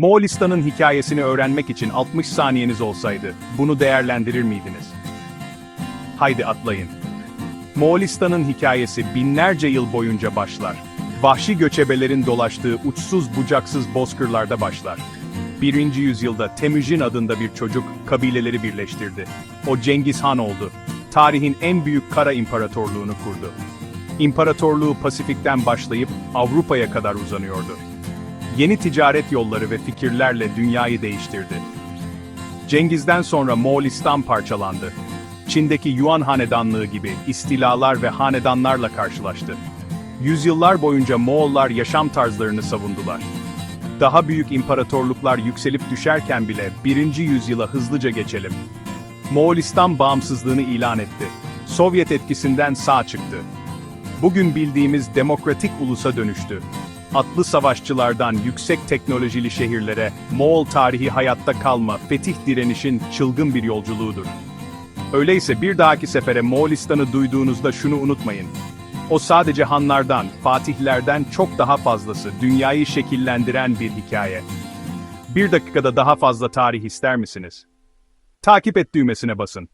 Moğolistan'ın hikayesini öğrenmek için 60 saniyeniz olsaydı, bunu değerlendirir miydiniz? Haydi atlayın. Moğolistan'ın hikayesi binlerce yıl boyunca başlar. Vahşi göçebelerin dolaştığı uçsuz bucaksız bozkırlarda başlar. Birinci yüzyılda Temüjin adında bir çocuk kabileleri birleştirdi. O Cengiz Han oldu. Tarihin en büyük kara imparatorluğunu kurdu. İmparatorluğu Pasifik'ten başlayıp Avrupa'ya kadar uzanıyordu. Yeni ticaret yolları ve fikirlerle dünyayı değiştirdi. Cengiz'den sonra Moğolistan parçalandı. Çin'deki Yuan hanedanlığı gibi istilalar ve hanedanlarla karşılaştı. Yüzyıllar boyunca Moğollar yaşam tarzlarını savundular. Daha büyük imparatorluklar yükselip düşerken bile birinci yüzyıla hızlıca geçelim. Moğolistan bağımsızlığını ilan etti. Sovyet etkisinden sağ çıktı. Bugün bildiğimiz demokratik ulusa dönüştü. Atlı savaşçılardan yüksek teknolojili şehirlere, Moğol tarihi hayatta kalma, fetih direnişin çılgın bir yolculuğudur. Öyleyse bir dahaki sefere Moğolistan'ı duyduğunuzda şunu unutmayın. O sadece hanlardan, fatihlerden çok daha fazlası, dünyayı şekillendiren bir hikaye. Bir dakikada daha fazla tarih ister misiniz? Takip et düğmesine basın.